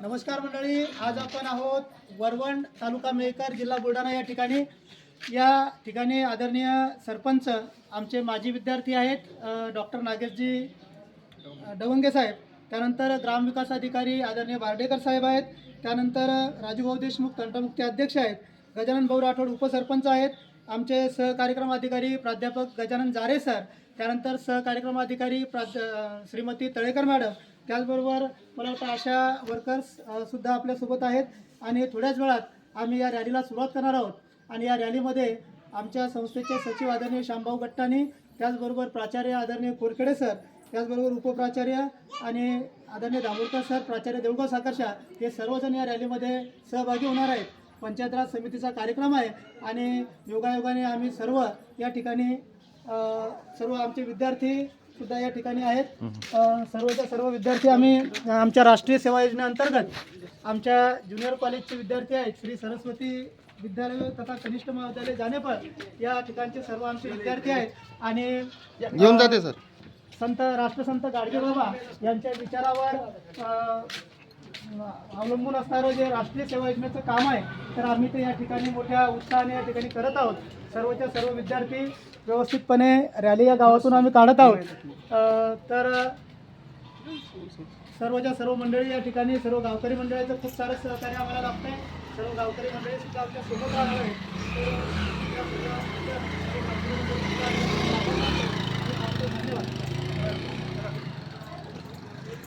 नमस्कार मंडळी आज आपण आहोत वरवण तालुका मेळकर जिल्हा बुलढाणा या ठिकाणी. या ठिकाणी आदरणीय सरपंच आमचे माजी विद्यार्थी आहेत डॉक्टर नागेशजी डवंगे साहेब. त्यानंतर ग्रामविकास अधिकारी आदरणीय बार्डेकर साहेब आहेत. त्यानंतर राजूभाऊ देशमुख तंटमुक्ती अध्यक्ष आहेत. गजानन भाऊ राठोड उपसरपंच आहेत. आमचे सहकार्यक्रम अधिकारी प्राध्यापक गजानन जारे सर. त्यानंतर सहकार्यक्रम अधिकारी प्राध्या श्रीमती तळेकर मॅडम. त्याचबरोबर मला वाटतं अशा वर्कर्स सुद्धा आपल्यासोबत आहेत. आणि थोड्याच वेळात आम्ही या रॅलीला सुरुवात करणार आहोत. आणि या रॅलीमध्ये आमच्या संस्थेचे सचिव आदरणीय शामभाऊ गट्टानी त्याचबरोबर प्राचार्य आदरणीय कोरखेडे सर त्याचबरोबर उपप्राचार्य आणि आदरणीय दाभोळकर सर प्राचार्य देवगाव साकरशा हे सर्वजण या रॅलीमध्ये सहभागी होणार आहेत. पंचायत राज समितीचा कार्यक्रम आहे आणि योगायोगाने आम्ही सर्व या ठिकाणी सर्व आमचे विद्यार्थी सुद्धा या ठिकाणी आहेत. सर्वच्या सर्व विद्यार्थी आम्ही आमच्या राष्ट्रीय सेवा योजनेअंतर्गत आमच्या ज्युनियर कॉलेजचे विद्यार्थी आहेत. श्री सरस्वती विद्यालय तथा कनिष्ठ महाविद्यालय जानेपळ या ठिकाणचे सर्व आमचे विद्यार्थी आहेत. आणि येऊन जाते सर. संत राष्ट्रसंत गाडगे बाबा यांच्या विचारावर अवलंबून असणारं जे राष्ट्रीय सेवा योजनेचं काम आहे तर आम्ही ते या ठिकाणी मोठ्या उत्साहाने या ठिकाणी करत आहोत. सर्वच्या सर्व विद्यार्थी व्यवस्थितपणे रॅली या गावातून आम्ही काढत आहोत. तर सर्वच्या सर्व मंडळी या ठिकाणी सर्व गावकरी मंडळीचं खूप सारं सहकार्य आम्हाला लाभतंय सर्व गावकरी मंडळी सुद्धा आमच्यासोबत राहणार आहे